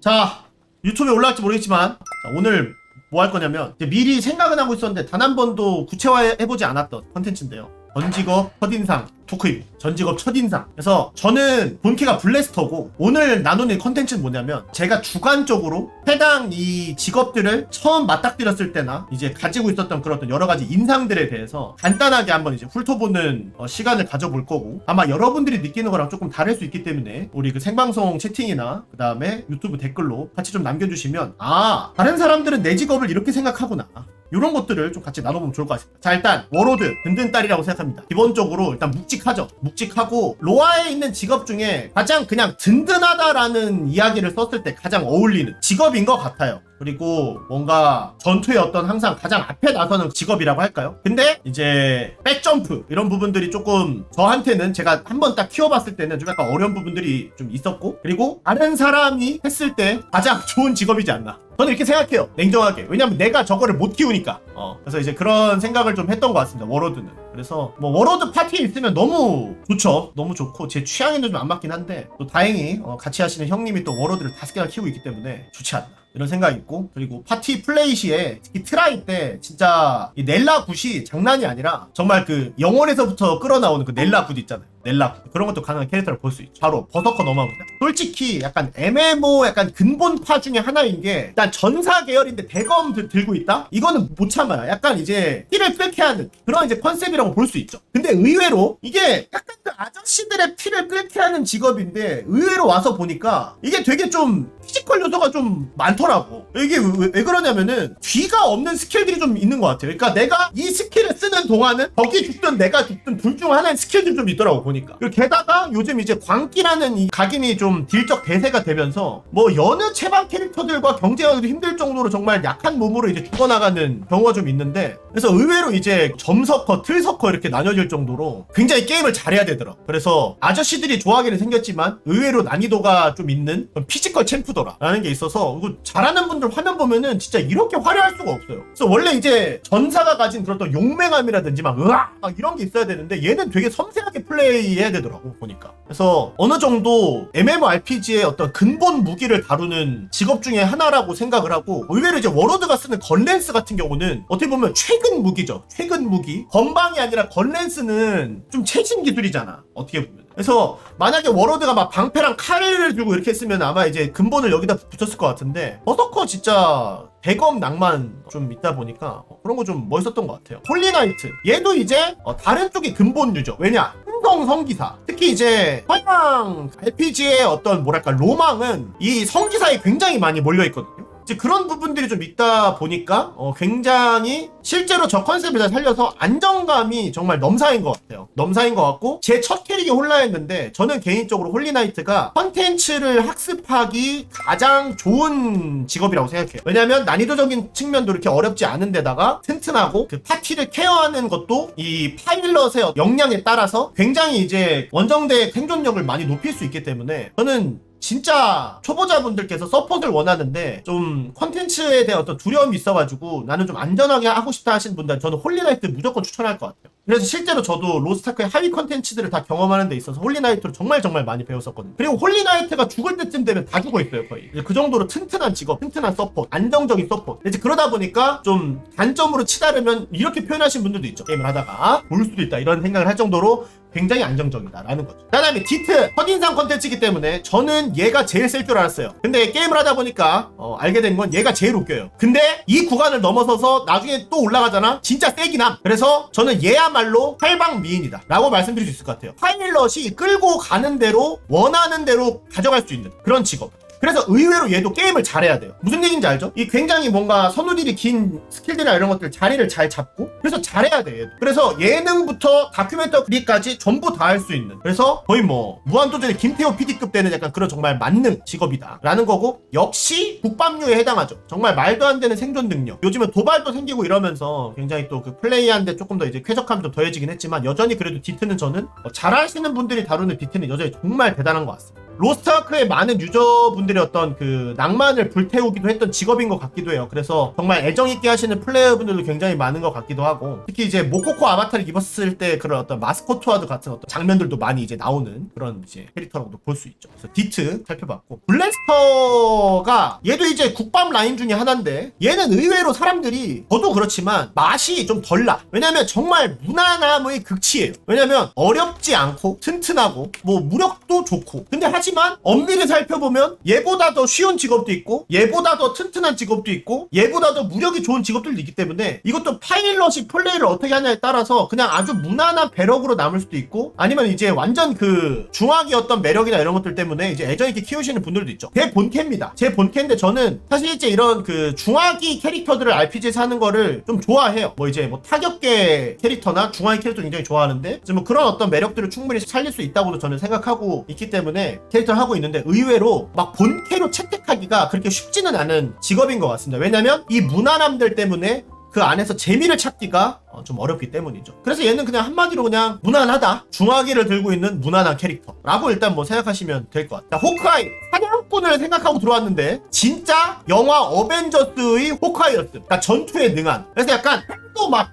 자 유튜브에 올라갈지 모르겠지만 자, 오늘 뭐 할 거냐면 미리 생각은 하고 있었는데 단 한 번도 구체화해보지 않았던 컨텐츠인데요 전직업 첫인상 토크입니다. 전직업 첫인상. 그래서 저는 본캐가 블래스터고 오늘 나누는 컨텐츠는 뭐냐면 제가 주관적으로 해당 이 직업들을 처음 맞닥뜨렸을 때나 이제 가지고 있었던 그런 여러 가지 인상들에 대해서 간단하게 한번 이제 훑어보는 어, 시간을 가져볼 거고 아마 여러분들이 느끼는 거랑 조금 다를 수 있기 때문에 우리 그 생방송 채팅이나 그 다음에 유튜브 댓글로 같이 좀 남겨주시면 아 다른 사람들은 내 직업을 이렇게 생각하구나 이런 것들을 좀 같이 나눠보면 좋을 것 같습니다. 자, 일단, 워로드, 든든딸이라고 생각합니다. 기본적으로 일단 묵직하죠. 묵직하고, 로아에 있는 직업 중에 가장 그냥 든든하다라는 이야기를 썼을 때 가장 어울리는 직업인 것 같아요. 그리고 뭔가 전투의 어떤 항상 가장 앞에 나서는 직업이라고 할까요? 근데 이제 백점프 이런 부분들이 조금 저한테는 제가 한번 딱 키워봤을 때는 좀 약간 어려운 부분들이 좀 있었고 그리고 다른 사람이 했을 때 가장 좋은 직업이지 않나. 저는 이렇게 생각해요 냉정하게. 왜냐면 내가 저거를 못 키우니까. 어 그래서 이제 그런 생각을 좀 했던 것 같습니다 워로드는. 그래서 뭐 워로드 파티에 있으면 너무 좋죠. 너무 좋고 제 취향에는 좀 안 맞긴 한데 또 다행히 어, 같이 하시는 형님이 또 워로드를 다섯 개나 키우고 있기 때문에 좋지 않나 이런 생각이 있고 그리고 파티 플레이 시에 특히 트라이 때 진짜 이 넬라 굿이 장난이 아니라 정말 그 영혼에서부터 끌어나오는 그 넬라 굿 있잖아요 넬라. 굿 그런 것도 가능한 캐릭터를 볼 수 있죠. 바로 버서커 넘어갑니다. 솔직히 약간 MMO 약간 근본파 중에 하나인 게 일단 전사 계열인데 대검 들, 들고 있다? 이거는 못 참아요. 약간 이제 피를 끓게 하는 그런 이제 컨셉이라고 볼 수 있죠. 근데 의외로 이게 약간 그 아저씨들의 피를 끓게 하는 직업인데 의외로 와서 보니까 이게 되게 좀 피지컬 요소가 좀 많더라고. 이게 왜, 왜 그러냐면은 뒤가 없는 스킬들이 좀 있는 것 같아요. 그러니까 내가 이 스킬을 쓰는 동안은 적이 죽든 내가 죽든 둘 중 하나의 스킬들이 좀 있더라고 보니까. 그리고 게다가 요즘 이제 광기라는 이 각인이 좀 딜적 대세가 되면서 뭐 여느 체방 캐릭터들과 경쟁하기도 힘들 정도로 정말 약한 몸으로 이제 죽어나가는 경우가 좀 있는데 그래서 의외로 이제 점서커, 틀서커 이렇게 나뉘어질 정도로 굉장히 게임을 잘해야 되더라고. 그래서 아저씨들이 좋아하기는 생겼지만 의외로 난이도가 좀 있는 피지컬 챔프더라라는 게 있어서 잘하는 분들 화면 보면은 진짜 이렇게 화려할 수가 없어요. 그래서 원래 이제 전사가 가진 그런 또 용맹함이라든지 막 으악 막 이런 게 있어야 되는데 얘는 되게 섬세하게 플레이 해야 되더라고 보니까. 그래서 어느 정도 MMORPG의 어떤 근본 무기를 다루는 직업 중에 하나라고 생각을 하고 의외로 이제 워로드가 쓰는 건랜스 같은 경우는 어떻게 보면 최근 무기죠. 최근 무기. 건방이 아니라 건랜스는 좀 최신 기술이잖아. 어떻게 보면. 그래서 만약에 워로드가 막 방패랑 칼을 들고 이렇게 했으면 아마 이제 근본을 여기다 붙였을 것 같은데 버서커 진짜 대검 낭만 좀 있다 보니까 그런 거 좀 멋있었던 것 같아요. 홀리나이트 얘도 이제 어, 다른 쪽의 근본류죠. 왜냐? 흥성 성기사 특히 이제 서양 RPG의 어떤 뭐랄까 로망은 이 성기사에 굉장히 많이 몰려 있거든요. 이제 그런 부분들이 좀 있다 보니까 어, 굉장히 실제로 저 컨셉을 잘 살려서 안정감이 정말 넘사인 것 같아요. 넘사인 것 같고 제 첫 캐릭이 홀라였는데 저는 개인적으로 홀리나이트가 컨텐츠를 학습하기 가장 좋은 직업이라고 생각해요. 왜냐하면 난이도적인 측면도 이렇게 어렵지 않은 데다가 튼튼하고 그 파티를 케어하는 것도 이 파일럿의 역량에 따라서 굉장히 이제 원정대의 생존력을 많이 높일 수 있기 때문에 저는 진짜 초보자분들께서 서폿을 원하는데 좀 컨텐츠에 대한 어떤 두려움이 있어가지고 나는 좀 안전하게 하고 싶다 하시는 분들 저는 홀리나이트 무조건 추천할 것 같아요. 그래서 실제로 저도 로스타크의 하위 컨텐츠들을 다 경험하는 데 있어서 홀리나이트를 정말 정말 많이 배웠었거든요. 그리고 홀리나이트가 죽을 때쯤 되면 다 죽어 있어요 거의. 그 정도로 튼튼한 직업, 튼튼한 서폿, 안정적인 서폿. 이제 그러다 보니까 좀 단점으로 치다르면 이렇게 표현하신 분들도 있죠. 게임을 하다가 볼 수도 있다 이런 생각을 할 정도로 굉장히 안정적이다라는 거죠. 그 다음에 디트 첫인상 컨텐츠이기 때문에 저는 얘가 제일 쓸줄 알았어요. 근데 게임을 하다 보니까 어, 알게 된 건 얘가 제일 웃겨요. 근데 이 구간을 넘어서서 나중에 또 올라가잖아. 진짜 함. 그래서 저는 얘야말로 팔방 미인이다. 라고 말씀드릴 수 있을 것 같아요. 파일럿이 끌고 가는 대로 원하는 대로 가져갈 수 있는 그런 직업. 그래서 의외로 얘도 게임을 잘해야 돼요. 무슨 얘기인지 알죠? 이 굉장히 뭔가 선우들이 긴 스킬들이나 이런 것들 자리를 잘 잡고 그래서 잘해야 돼. 얘도. 그래서 예능부터 다큐멘터리까지 전부 다 할 수 있는. 그래서 거의 뭐 무한도전의 김태호 PD급 되는 약간 그런 정말 만능 직업이다라는 거고 역시 국밥류에 해당하죠. 정말 말도 안 되는 생존 능력. 요즘은 도발도 생기고 이러면서 굉장히 또 그 플레이하는데 조금 더 이제 쾌적함이 좀 더해지긴 했지만 여전히 그래도 디트는 저는 어, 잘하시는 분들이 다루는 디트는 여전히 정말 대단한 것 같습니다. 로스트아크의 많은 유저분들의 어떤 그 낭만을 불태우기도 했던 직업인 것 같기도 해요. 그래서 정말 애정 있게 하시는 플레이어분들도 굉장히 많은 것 같기도 하고 특히 이제 모코코 아바타를 입었을 때 그런 어떤 마스코트와드 같은 어떤 장면들도 많이 이제 나오는 그런 이제 캐릭터라고도 볼 수 있죠. 그래서 디트 살펴봤고 블래스터가 얘도 이제 국밥 라인 중에 하나인데 얘는 의외로 사람들이 저도 그렇지만 맛이 좀 덜 나. 왜냐면 정말 무난함의 극치예요. 왜냐면 어렵지 않고 튼튼하고 뭐 무력도 좋고. 근데 하지 만 엄밀히 살펴보면 얘보다 더 쉬운 직업도 있고 얘보다 더 튼튼한 직업도 있고 얘보다 더 무력이 좋은 직업들도 있기 때문에 이것도 파일럿이 플레이를 어떻게 하냐에 따라서 그냥 아주 무난한 배럭으로 남을 수도 있고 아니면 이제 완전 그 어떤 매력이나 이런 것들 때문에 이제 애정 있게 키우시는 분들도 있죠. 제 본캐입니다. 제 본캐인데 저는 사실 이제 이런 그 중화기 캐릭터들을 RPG에서 하는 거를 좀 좋아해요. 뭐 이제 뭐 타격계 캐릭터나 중화기 캐릭터 굉장히 좋아하는데 뭐 그런 어떤 매력들을 충분히 살릴 수 있다고도 저는 생각하고 있기 때문에 캐릭터를 하고 있는데 의외로 막 본캐로 채택하기가 그렇게 쉽지는 않은 직업인 것 같습니다. 왜냐면 이 무난함들 때문에 그 안에서 재미를 찾기가 어, 좀 어렵기 때문이죠. 그래서 얘는 그냥 한마디로 그냥 무난하다. 중화기를 들고 있는 무난한 캐릭터라고 일단 뭐 생각하시면 될 것 같다. 호크아이 사냥꾼을 생각하고 들어왔는데 진짜 영화 어벤져스의 호크아이였음. 그러니까 전투에 능한. 그래서 약간 또 막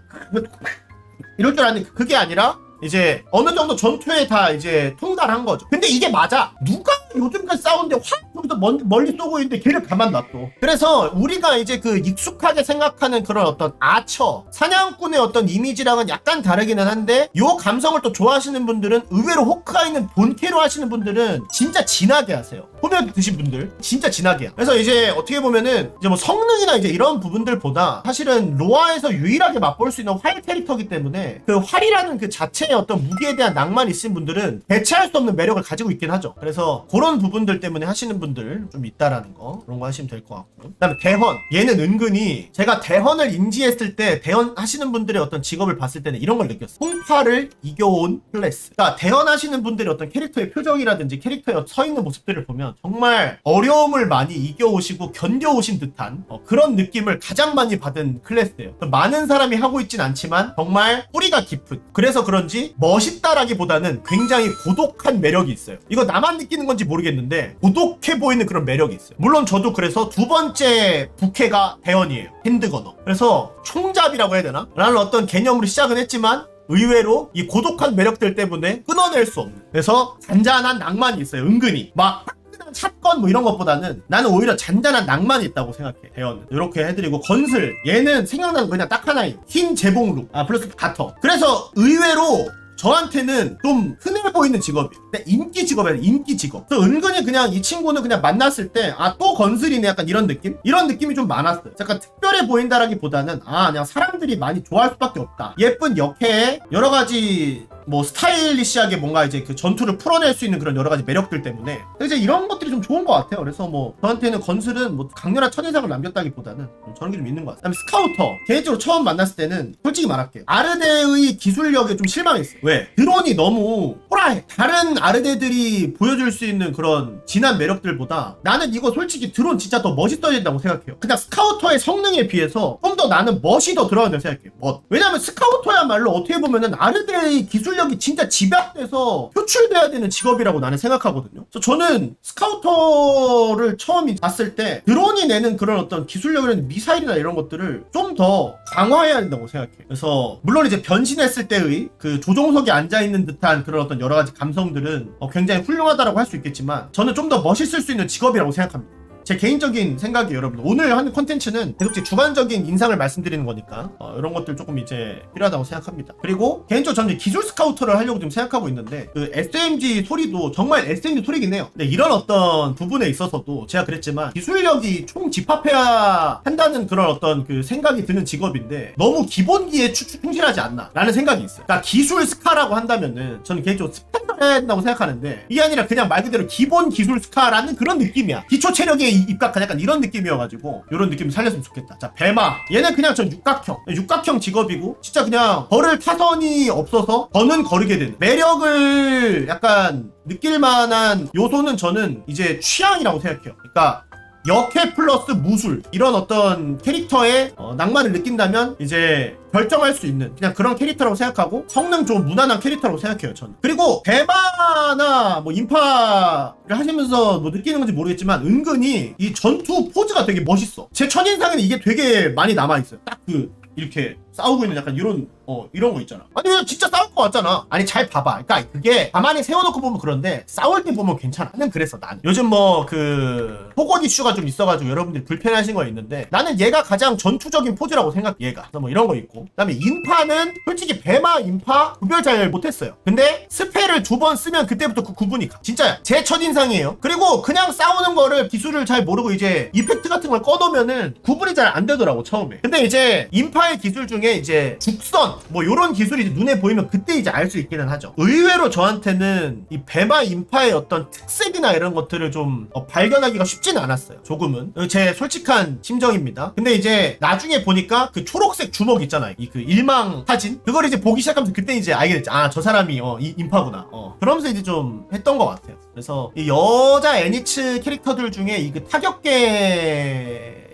이럴 줄 알았는데 그게 아니라 이제 어느 정도 전투에 다 이제 통달한 거죠. 근데 이게 맞아. 누가 요즘까지 싸우는데 확 여기서 멀, 멀리 쏘고 있는데 걔를 가만 놔둬. 그래서 우리가 이제 그 익숙하게 생각하는 그런 어떤 아처, 사냥꾼의 어떤 이미지랑은 약간 다르기는 한데 요 감성을 또 좋아하시는 분들은 의외로 호크아이는 본캐로 하시는 분들은 진짜 진하게 하세요. 보면 드신 분들 진짜 진하게. 그래서 이제 어떻게 보면은 이제 뭐 성능이나 이제 이런 부분들보다 사실은 로아에서 유일하게 맛볼 수 있는 활 캐릭터기 때문에 그 활이라는 그 자체의 어떤 무기에 대한 낭만이 있으신 분들은 대체할 수 없는 매력을 가지고 있긴 하죠. 그래서 그런 부분들 때문에 하시는 분들 좀 있다라는 거 그런 거 하시면 될 것 같고. 그다음에 대헌 얘는 은근히 제가 대헌을 인지했을 때 대헌 하시는 분들의 어떤 직업을 봤을 때는 이런 걸 느꼈어요. 홍파를 이겨온 클래스. 그러니까 대헌 하시는 분들의 어떤 캐릭터의 표정이라든지 캐릭터에 서 있는 모습들을 보면 정말 어려움을 많이 이겨오시고 견뎌오신 듯한 어, 그런 느낌을 가장 많이 받은 클래스예요. 많은 사람이 하고 있진 않지만 정말 뿌리가 깊은. 그래서 그런지 멋있다라기보다는 굉장히 고독한 매력이 있어요. 이거 나만 느끼는 건지 모르겠는데 고독해 보이는 그런 매력이 있어요. 물론 저도 그래서 두 번째 부캐가 대원이에요. 핸드건어. 그래서 총잡이라고 해야 되나? 라는 어떤 개념으로 시작은 했지만 의외로 이 고독한 매력들 때문에 끊어낼 수 없는 그래서 잔잔한 낭만이 있어요 은근히 막 사건 뭐 이런 것보다는 나는 오히려 잔잔한 낭만이 있다고 생각해 대원은 이렇게 해드리고 건슬 얘는 생각나는 거 그냥 딱 하나예요 흰 재봉룩 아 플러스 가터 그래서 의외로 저한테는 좀 흔해 보이는 직업이에요. 인기 직업이에요. 인기 직업. 그래서 은근히 그냥 이 친구는 그냥 만났을 때, 아, 또 건슬이네. 약간 이런 느낌? 이런 느낌이 좀 많았어요. 약간 특별해 보인다라기보다는, 아, 그냥 사람들이 많이 좋아할 수밖에 없다. 예쁜 역해에 여러 가지 뭐 스타일리시하게 뭔가 이제 그 전투를 풀어낼 수 있는 그런 여러 가지 매력들 때문에 이제 이런 것들이 좀 좋은 것 같아요. 그래서 뭐 저한테는 건슬은 뭐 강렬한 첫인상을 남겼다기보다는 좀 저런 게 좀 있는 것 같아요. 그다음에 스카우터 개인적으로 처음 만났을 때는 솔직히 말할게요. 아르데의 기술력에 좀 실망했어요. 왜? 드론이 너무 호라해. 다른 아르데들이 보여줄 수 있는 그런 진한 매력들보다 나는 이거 솔직히 드론 진짜 더 멋있어야 된다고 생각해요. 그냥 스카우터의 성능에 비해서 좀 더 나는 멋이 더 들어가야 된다고 생각해요. 멋. 왜냐면 스카우터야말로 어떻게 보면은 아르데의 기술 력이 진짜 집약돼서 표출돼야 되는 직업이라고 나는 생각하거든요. 그래서 저는 스카우터를 처음 봤을 때 드론이 내는 그런 어떤 기술력이라는 미사일이나 이런 것들을 좀 더 강화해야 된다고 생각해요. 그래서 물론 이제 변신했을 때의 그 조종석에 앉아 있는 듯한 그런 어떤 여러 가지 감성들은 어, 굉장히 훌륭하다라고 할 수 있겠지만 저는 좀 더 멋있을 수 있는 직업이라고 생각합니다. 제 개인적인 생각이 여러분 오늘 하는 컨텐츠는 계속 제 주관적인 인상을 말씀드리는 거니까 어, 이런 것들 조금 이제 필요하다고 생각합니다. 그리고 개인적으로 저는 이제 기술 스카우터를 하려고 지금 생각하고 있는데 그 SMG 소리도 정말 SMG 소리긴 해요. 근데 이런 어떤 부분에 있어서도 제가 그랬지만 기술력이 총 집합해야 한다는 그런 어떤 그 생각이 드는 직업인데 너무 기본기에 추- 충실하지 않나 라는 생각이 있어요. 그러니까 기술 스카라고 한다면은 저는 개인적으로 스펙을 해야 된다고 생각하는데 이게 아니라 그냥 말 그대로 기본 기술 스카라는 그런 느낌이야. 기초 체력에 이- 입각한 약간 이런 느낌이어가지고 이런 느낌 살렸으면 좋겠다. 자 배마 얘는 그냥 전 육각형 육각형 직업이고 진짜 그냥 걸을 타선이 없어서 저는 거르게 되는 매력을 약간 느낄 만한 요소는 저는 이제 취향이라고 생각해요. 그러니까 역해 플러스 무술 이런 어떤 캐릭터의 어, 낭만을 느낀다면 이제 결정할 수 있는 그냥 그런 캐릭터라고 생각하고 성능 좋은 무난한 캐릭터라고 생각해요 저는. 그리고 대마나 뭐 인파를 하시면서 뭐 느끼는 건지 모르겠지만 은근히 이 전투 포즈가 되게 멋있어. 제 첫인상에는 이게 되게 많이 남아있어요. 딱 그 이렇게 싸우고 있는 약간 이런 어 이런 거 있잖아. 아니 그냥 진짜 싸울 것 같잖아. 아니 잘 봐봐. 그러니까 그게 가만히 세워놓고 보면 그런데 싸울 때 보면 괜찮아. 나는 그랬어 난 요즘 뭐그 속옷 이슈가 좀 있어가지고 여러분들이 불편하신 거 있는데 나는 얘가 가장 전투적인 포즈라고 생각 얘가. 그래서 뭐 이런 거 있고. 그다음에 인파는 솔직히 배마 인파 구별 잘 못했어요. 근데 스펠을 두 번 쓰면 그때부터 그 구분이 가. 진짜야. 제 첫 인상이에요. 그리고 그냥 싸우는 거를 기술을 잘 모르고 이제 이펙트 같은 걸 꺼놓으면은 구분이 잘 안 되더라고 처음에. 근데 이제 인파의 기술 중에 이제 죽선 뭐 요런 기술이 이제 눈에 보이면 그때 이제 알 수 있기는 하죠. 의외로 저한테는 이 배마 인파의 어떤 특색이나 이런 것들을 좀 어, 발견하기가 쉽진 않았어요 조금은. 어, 제 솔직한 심정입니다. 근데 이제 나중에 보니까 그 초록색 주먹 있잖아요. 이 그 일망 사진? 그걸 이제 보기 시작하면서 그때 이제 알게 됐지 아저 사람이 어 이, 인파구나. 어 그러면서 이제 좀 했던 것 같아요 그래서 이 여자 애니츠 캐릭터들 중에 이 그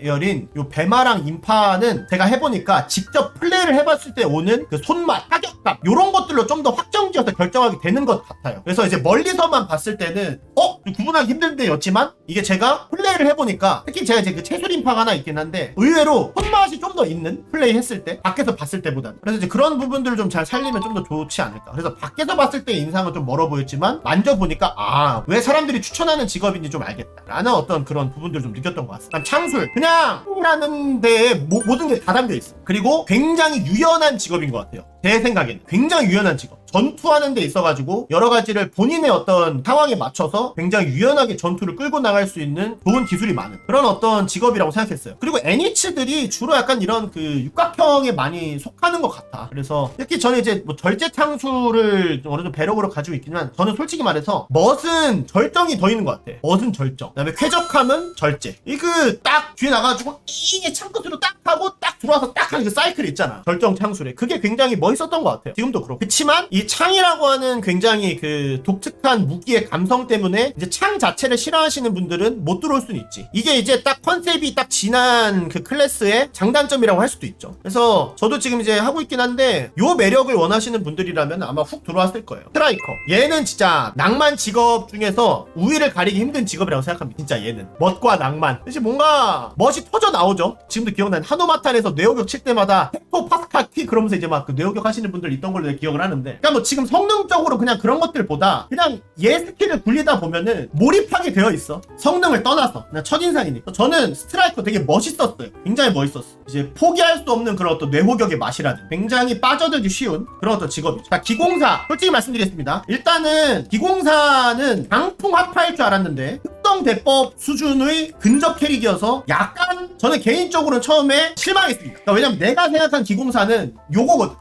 타격계열인 요 배마랑 인파는 제가 해보니까 직접 플레이를 해봤을 때 오는 그 손맛, 타격감 요런 것들로 좀 더 확정지어서 결정하게 되는 것 같아요. 그래서 이제 멀리서만 봤을 때는 어? 좀 구분하기 힘든데 였지만 이게 제가 플레이를 해보니까 특히 제가 이제 그 채술 인파가 하나 있긴 한데 의외로 손맛이 좀 더 있는 플레이 했을 때 밖에서 봤을 때보다는 그래서 이제 그런 부분들을 좀 잘 살리면 좀 더 좋지 않을까. 그래서 밖에서 봤을 때 인상은 좀 멀어 보였지만 만져보니까 아왜 사람들이 추천하는 직업인지 좀 알겠다. 라는 어떤 그런 부분들을 좀 느꼈던 것 같습니다. 창술 그냥 라는 데에 모, 모든 게 다 담겨 있어. 그리고 굉장히 유연한 직업인 것 같아요. 제 생각에는 굉장히 유연한 직업. 전투하는 데 있어가지고 여러 가지를 본인의 어떤 상황에 맞춰서 굉장히 유연하게 전투를 끌고 나갈 수 있는 좋은 기술이 많은 그런 어떤 직업이라고 생각했어요. 그리고 애니츠들이 주로 약간 이런 그 육각형에 많이 속하는 것 같아. 그래서 특히 저는 이제 뭐 절제 창수를 좀 어느 정도 배력으로 가지고 있지만 저는 솔직히 말해서 멋은 절정이 더 있는 것 같아. 멋은 절정. 그다음에 쾌적함은 절제. 이그 딱 뒤에 나가지고 이게 창 끝으로 딱 하고 딱 들어와서 딱 하는 그 사이클 있잖아. 절정 창술에 그게 굉장히 멋 있었던 것 같아요. 지금도 그렇고. 그치만 이 창이라고 하는 굉장히 그 독특한 무기의 감성 때문에 이제 창 자체를 싫어하시는 분들은 못 들어올 수는 있지. 이게 이제 딱 컨셉이 딱 진한 그 클래스의 장단점이라고 할 수도 있죠. 그래서 저도 지금 이제 하고 있긴 한데 요 매력을 원하시는 분들이라면 아마 훅 들어왔을 거예요. 스트라이커. 얘는 진짜 낭만 직업 중에서 우위를 가리기 힘든 직업이라고 생각합니다. 진짜 얘는. 멋과 낭만. 이제 뭔가 멋이 터져 나오죠. 지금도 기억나는 한오마탄에서 뇌호격 칠 때마다 헥토 파스카키 그러면서 이제 막 그 뇌호격 하시는 분들 있던 걸로 기억을 하는데. 그러니까 뭐 지금 성능적으로 그냥 그런 것들보다 그냥 얘 스킬을 굴리다 보면은 몰입하게 되어 있어. 성능을 떠나서. 그냥 첫인상이니까. 저는 스트라이커 되게 멋있었어요. 굉장히 멋있었어. 이제 포기할 수 없는 그런 어떤 뇌호격의 맛이라든 굉장히 빠져들기 쉬운 그런 어떤 직업이죠. 자, 기공사. 솔직히 말씀드리겠습니다. 일단은 기공사는 강풍 합파일 줄 알았는데 특성 대법 수준의 근접 캐릭이어서 약간 저는 개인적으로는 처음에 실망했습니다. 그러니까 왜냐면 내가 생각한 기공사는 요거거든.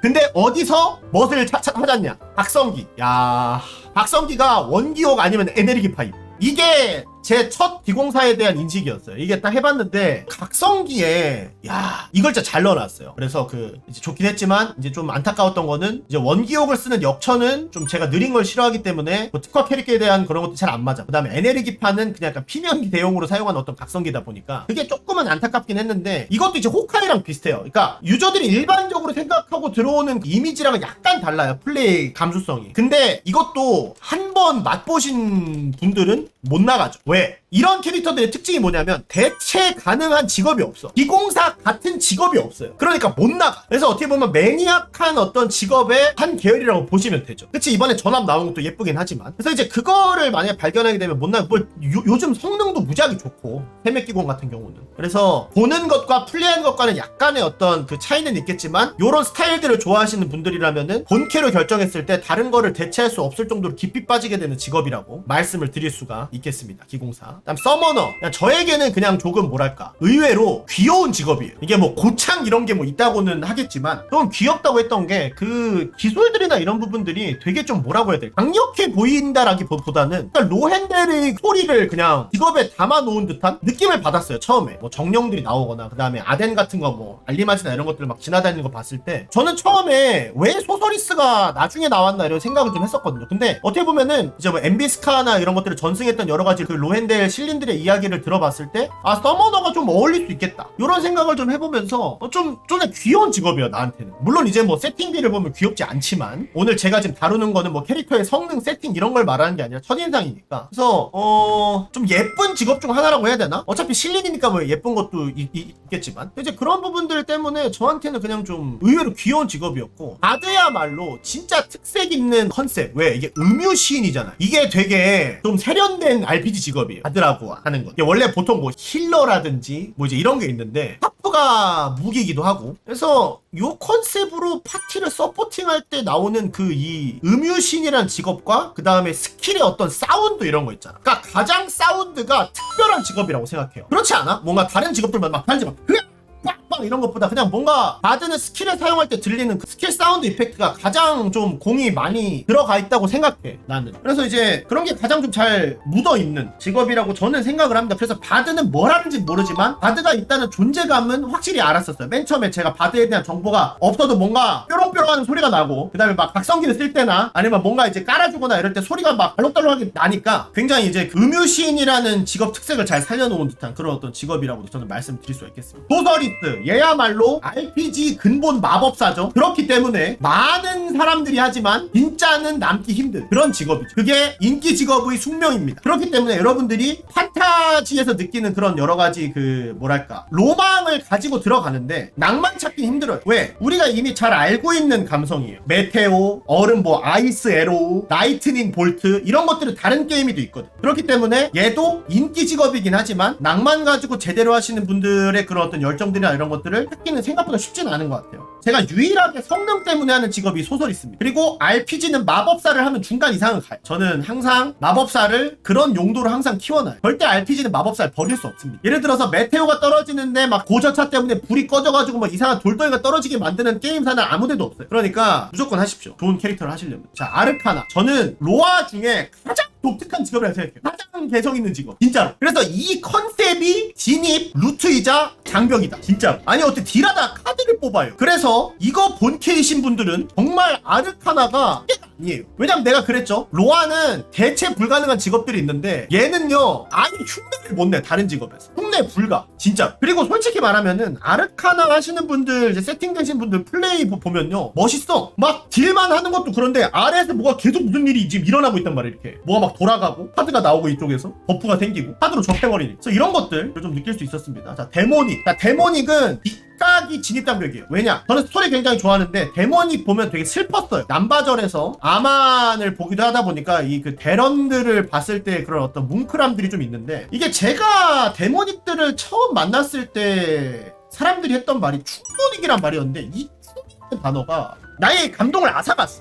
근데 어디서 멋을 찾, 찾, 찾았냐? 박성기. 야, 박성기가 원기옥 아니면 에네르기 파입. 이게 제 첫 기공사에 대한 인식이었어요. 이게 딱 해봤는데 각성기에 야 이걸 진짜 잘 넣어놨어요. 그래서 그 이제 좋긴 했지만 이제 좀 안타까웠던 거는 이제 원기옥을 쓰는 역천은 좀 제가 느린 걸 싫어하기 때문에 뭐 특화 캐릭터에 대한 그런 것도 잘 안 맞아. 그다음에 에네르기파는 그냥 약간 피면기 대용으로 사용하는 어떤 각성기다 보니까 그게 조금은 안타깝긴 했는데 이것도 이제 호카이랑 비슷해요. 그러니까 유저들이 일반적으로 생각하고 들어오는 그 이미지랑은 약간 달라요. 플레이 감수성이. 근데 이것도 한 번 맛보신 분들은 못 나가죠. 왜? 俺、 이런 캐릭터들의 특징이 뭐냐면 대체 가능한 직업이 없어. 기공사 같은 직업이 없어요. 그러니까 못 나가. 그래서 어떻게 보면 매니악한 어떤 직업의 한 계열이라고 보시면 되죠. 그치 이번에 전압 나온 것도 예쁘긴 하지만. 그래서 이제 그거를 만약에 발견하게 되면 못 나가. 뭐 요, 요즘 성능도 무지하게 좋고 해맥기공 같은 경우는. 그래서 보는 것과 플레이하는 것과는 약간의 어떤 그 차이는 있겠지만 요런 스타일들을 좋아하시는 분들이라면은 본캐로 결정했을 때 다른 거를 대체할 수 없을 정도로 깊이 빠지게 되는 직업이라고 말씀을 드릴 수가 있겠습니다. 기공사. 그다음 서머너. 그냥 저에게는 그냥 조금 뭐랄까 의외로 귀여운 직업이에요. 이게 뭐 고창 이런 게 뭐 있다고는 하겠지만 좀 귀엽다고 했던 게 그 기술들이나 이런 부분들이 되게 좀 뭐라고 해야 돼 강력해 보인다라기보다는 그냥 로헨델의 소리를 그냥 직업에 담아 놓은 듯한 느낌을 받았어요 처음에 뭐 정령들이 나오거나 그 다음에 아덴 같은 거 뭐 알리마지나 이런 것들 막 지나다니는 거 봤을 때 저는 처음에 왜 소서리스가 나중에 나왔나 이런 생각을 좀 했었거든요 근데 어떻게 보면은 이제 뭐 엠비스카나 이런 것들을 전승했던 여러 가지 그 로헨델 분들의 신린들의 이야기를 들어봤을 때 아 서머너가 좀 어울릴 수 있겠다. 이런 생각을 좀 해보면서 어, 좀좀 귀여운 직업이에요 나한테는. 물론 이제 뭐 세팅비를 보면 귀엽지 않지만 오늘 제가 지금 다루는 거는 뭐 캐릭터의 성능 세팅 이런 걸 말하는 게 아니라 첫인상이니까. 그래서 어 좀 예쁜 직업 중 하나라고 해야 되나? 어차피 신린이니까 뭐 예쁜 것도 있, 겠지만. 이제 그런 부분들 때문에 저한테는 그냥 좀 의외로 귀여운 직업이었고 바드야말로 진짜 특색 있는 컨셉. 왜? 이게 음유 시인이잖아 이게 되게 좀 세련된 RPG 직업이에요 라고 하는 거 이게 원래 보통 뭐 힐러라든지 뭐 이제 이런 게 있는데 하프가 무기이기도 하고. 그래서 요 컨셉으로 파티를 서포팅할 때 나오는 그 이 음유신이란 직업과 그 다음에 스킬의 어떤 사운드 이런 거 있잖아. 그러니까 가장 사운드가 특별한 직업이라고 생각해요. 그렇지 않아? 뭔가 다른 직업들만 막 다른 직업 그냥 빡빡 이런 것보다 그냥 뭔가 바드는 스킬을 사용할 때 들리는 그 스킬 사운드 이펙트가 가장 좀 공이 많이 들어가 있다고 생각해 나는. 그래서 이제 그런 게 가장 좀 잘 묻어 있는 직업이라고 저는 생각을 합니다. 그래서 바드는 뭘 하는지 모르지만 바드가 있다는 존재감은 확실히 알았었어요. 맨 처음에 제가 바드에 대한 정보가 없어도 뭔가 뾰롱뾰롱하는 소리가 나고 그 다음에 막 각성기를 쓸 때나 아니면 뭔가 이제 깔아주거나 이럴 때 소리가 막 알록달록하게 나니까 굉장히 이제 그 음유시인이라는 직업 특색을 잘 살려놓은 듯한 그런 어떤 직업이라고 저는 말씀드릴 수 있겠습니다. 도서리스 얘야말로 RPG 근본 마법사죠. 그렇기 때문에 많은 사람들이 하지만 진짜는 남기 힘든 그런 직업이죠. 그게 인기 직업의 숙명입니다. 그렇기 때문에 여러분들이 판타지에서 느끼는 그런 여러 가지 그 뭐랄까 로망을 가지고 들어가는데 낭만 찾기 힘들어요. 왜? 우리가 이미 잘 알고 있는 감성이에요. 메테오 얼음 뭐 아이스 에로우 라이트닝 볼트 이런 것들은 다른 게임이도 있거든. 그렇기 때문에 얘도 인기 직업이긴 하지만 낭만 가지고 제대로 하시는 분들의 그런 어떤 열정들이나 이런 것 들을 찾기는 생각보다 쉽지는 않은 것 같아요. 제가 유일하게 성능 때문에 하는 직업이 소설 있습니다. 그리고 RPG는 마법사를 하면 중간 이상은 가요. 저는 항상 마법사를 그런 용도로 항상 키워놔요. 절대 RPG는 마법사를 버릴 수 없습니다. 예를 들어서 메테오가 떨어지는데 막 고저차 때문에 불이 꺼져가지고 막 이상한 돌덩이가 떨어지게 만드는 게임사는 아무데도 없어요. 그러니까 무조건 하십시오. 좋은 캐릭터를 하시려면. 자 아르카나. 저는 로아 중에 가장 독특한 직업이라고 생각해요. 가장 개성 있는 직업. 진짜로. 그래서 이 컨셉이 진입 루트이자 장벽이다. 진짜 아니 어떻게 딜하다 카드를 뽑아요. 그래서 이거 본캐이신 분들은 정말 아르카나가 깨가 아니에요. 왜냐면 내가 그랬죠. 로아는 대체 불가능한 직업들이 있는데 얘는요 아예 흉내를 못 내 다른 직업에서. 흉내 불가 진짜. 그리고 솔직히 말하면은 아르카나 하시는 분들 이제 세팅되신 분들 플레이 보- 보면요 멋있어. 막 딜만 하는 것도 그런데 아래에서 뭐가 계속 무슨 일이 지금 일어나고 있단 말이야 이렇게. 뭐가 막 돌아가고 카드가 나오고 이쪽에서 버프가 생기고 카드로 접해버리니 그래서 이런 것들을 좀 느낄 수 있었습니다. 자 데모닉. 자 데모닉은 뒷 각이 진입장벽이에요. 왜냐? 저는 스토리 굉장히 좋아하는데 데모닉 보면 되게 슬펐어요. 남바절에서 아만을 보기도 하다 보니까 이 그 대런들을 봤을 때 그런 어떤 뭉클함들이 좀 있는데 이게 제가 데모닉들을 처음 만났을 때 사람들이 했던 말이 충모닉이란 말이었는데 이 충이라는 단어가 나의 감동을.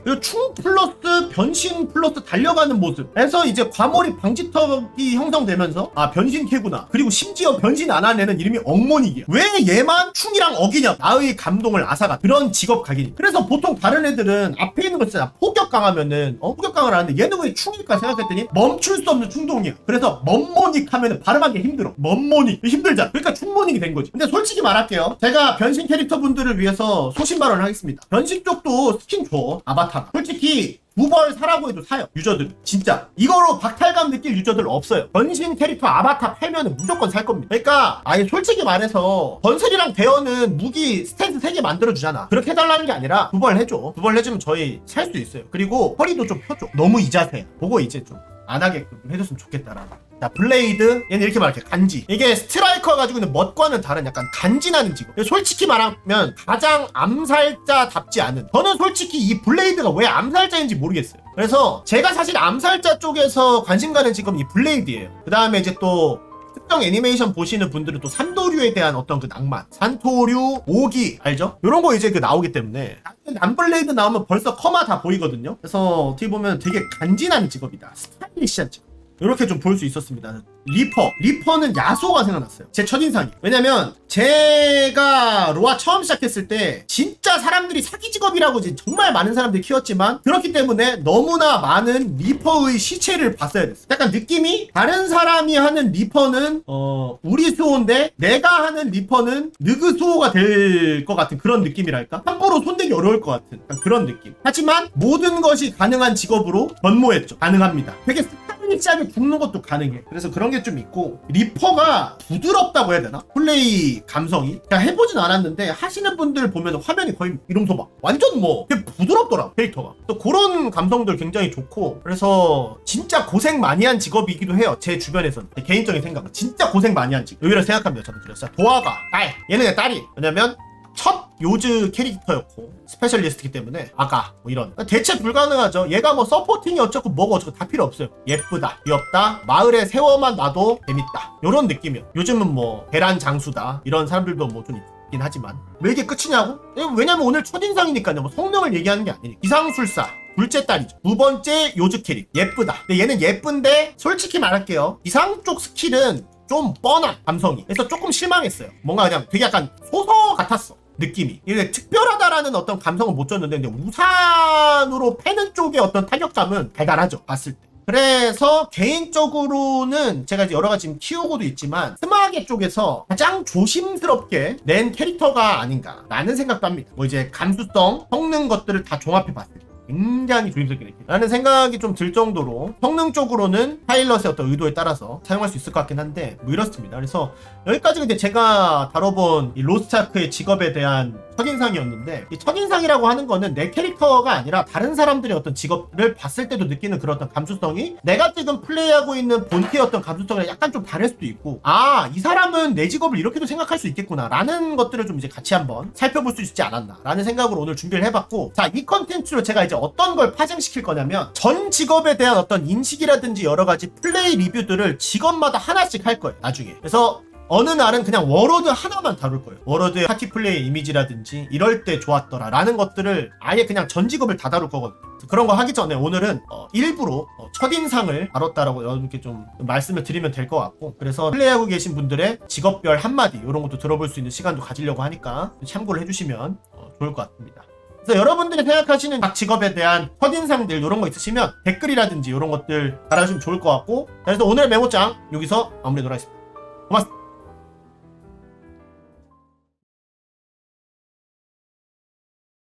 그리고 충 플러스 변신 플러스 달려가는 모습. 그래서 이제 과몰입 방지턱이 형성되면서 아 변신 캐구나. 그리고 심지어 변신 안 한 애는 이름이 엉모닉이야. 왜 얘만 충이랑 어기냐? 나의 감동을 앗아가. 그런 직업 각이니. 그래서 보통 다른 애들은 앞에 있는 거 있잖아. 포격 강하면은 어 포격 강을 하는데 얘는 왜 충일까 생각했더니 멈출 수 없는 충동이야. 그래서 멈모닉 하면은 발음하기 힘들어. 멈모닉 힘들잖아. 그러니까 충모닉이 된 거지. 근데 솔직히 말할게요. 제가 변신 캐릭터 분들을 위해서 소신 발언을 하겠습니다. 변신 쪽도 스킨 줘. 아바타. 솔직히 두 벌 사라고 해도 사요 유저들 진짜. 이거로 박탈감 느낄 유저들 없어요. 변신 캐릭터 아바타 패면은 무조건 살 겁니다. 그러니까 아예 솔직히 말해서 번슬이랑 대어는 무기 스탠스 3개 만들어주잖아. 그렇게 해달라는 게 아니라 두 벌 해줘. 두 벌 해주면 저희 살 수 있어요. 그리고 허리도 좀 펴줘. 너무 이 자세야. 보고 이제 좀 안 하게끔 좀 해줬으면 좋겠다라는 자 블레이드. 얘는 이렇게 말할게 간지. 이게 스트라이커 가지고 있는 멋과는 다른 약간 간지나는 직업. 솔직히 말하면 가장 암살자답지 않은. 저는 솔직히 이 블레이드가 왜 암살자인지 모르겠어요. 그래서 제가 사실 암살자 쪽에서 관심 가는 직업은 이 블레이드예요. 그 다음에 이제 또 특정 애니메이션 보시는 분들은 또 산도류에 대한 어떤 그 낭만. 산토류 오기. 알죠? 이런 거 이제 그 나오기 때문에. 남블레이드 나오면 벌써 커마 다 보이거든요. 그래서 어떻게 보면 되게 간지나는 직업이다. 스타일리시한 직업 이렇게 좀 볼 수 있었습니다. 리퍼. 리퍼는 야소가 생각났어요. 제 첫인상이. 왜냐면, 제가 로아 처음 시작했을 때, 진짜 사람들이 사기 직업이라고 정말 많은 사람들이 키웠지만, 그렇기 때문에 너무나 많은 리퍼의 시체를 봤어야 됐어. 약간 느낌이, 다른 사람이 하는 리퍼는, 어, 우리 수호인데, 내가 하는 리퍼는 느그 수호가 될 것 같은 그런 느낌이랄까? 함부로 손대기 어려울 것 같은 그런 느낌. 하지만, 모든 것이 가능한 직업으로 변모했죠. 가능합니다. 되게 일 살짝이 죽는 것도 가능해. 그래서 그런 게 좀 있고 리퍼가 부드럽다고 해야 되나? 플레이 감성이 그냥 해보진 않았는데 하시는 분들 보면 화면이 거의 이러면서 막 완전 뭐 부드럽더라 캐릭터가. 또 그런 감성들 굉장히 좋고 그래서 진짜 고생 많이 한 직업이기도 해요. 제 주변에서는 제 개인적인 생각은 진짜 고생 많이 한 직업. 여기를 생각합니다. 저는 그래서 도화가 딸 얘는 내 딸이 왜냐면 첫 요즈 캐릭터였고 스페셜리스트이기 때문에 아가 뭐 이런 대체 불가능하죠 얘가 뭐 서포팅이 어쩌고 뭐가 어쩌고 다 필요 없어요 예쁘다 귀엽다 마을에 세워만 놔도 재밌다 요런 느낌이요 요즘은 뭐 계란 장수다 이런 사람들도 뭐 좀 있긴 하지만 왜 이게 끝이냐고? 예, 왜냐면 오늘 첫인상이니까요 뭐 성능을 얘기하는 게 아니니까 기상술사 둘째 딸이죠. 두 번째 요즈 캐릭. 예쁘다. 근데 얘는 예쁜데 솔직히 말할게요. 기상 쪽 스킬은 좀 뻔한 감성이. 그래서 조금 실망했어요. 뭔가 그냥 되게 약간 소서 같았어. 느낌이. 이게 특별하다라는 어떤 감성은 못 줬는데 근데 우산으로 패는 쪽의 어떤 타격감은 달달하죠. 봤을 때. 그래서 개인적으로는 제가 이제 여러 가지 지금 키우고도 있지만 스마게 쪽에서 가장 조심스럽게 낸 캐릭터가 아닌가라는 생각도 합니다. 뭐 이제 감수성, 성능 것들을 다 종합해 봤을 때. 굉장히 조심스럽게 냈기 라는 생각이 좀 들 정도로 성능 쪽으로는 파일럿의 어떤 의도에 따라서 사용할 수 있을 것 같긴 한데 뭐 이렇습니다. 그래서 여기까지 근데 제가 다뤄본 이 로스차크의 직업에 대한 첫인상이었는데 이 첫인상이라고 하는 거는 내 캐릭터가 아니라 다른 사람들의 어떤 직업을 봤을 때도 느끼는 그런 어떤 감수성이 내가 지금 플레이하고 있는 본体의 어떤 감수성이랑 약간 좀 다를 수도 있고 아 이 사람은 내 직업을 이렇게도 생각할 수 있겠구나 라는 것들을 좀 이제 같이 한번 살펴볼 수 있지 않았나 라는 생각으로 오늘 준비를 해봤고 자 이 컨텐츠로 제가 이제 어떤 걸 파생시킬 거냐면 전 직업에 대한 어떤 인식이라든지 여러 가지 플레이 리뷰들을 직업마다 하나씩 할 거예요 나중에. 그래서 어느 날은 그냥 워로드 하나만 다룰 거예요. 워로드의 파티 플레이 이미지라든지 이럴 때 좋았더라 라는 것들을 아예 그냥 전 직업을 다 다룰 거거든요. 그런 거 하기 전에 오늘은 어, 일부러 어, 첫인상을 다뤘다라고 여러분께 좀 말씀을 드리면 될 것 같고 그래서 플레이하고 계신 분들의 직업별 한마디 이런 것도 들어볼 수 있는 시간도 가지려고 하니까 참고를 해주시면 어, 좋을 것 같습니다. 그래서 여러분들이 생각하시는 각 직업에 대한 첫인상들 이런 거 있으시면 댓글이라든지 이런 것들 달아주시면 좋을 것 같고 자, 그래서 오늘 메모장 여기서 마무리하도록 하겠습니다. 고맙습니다.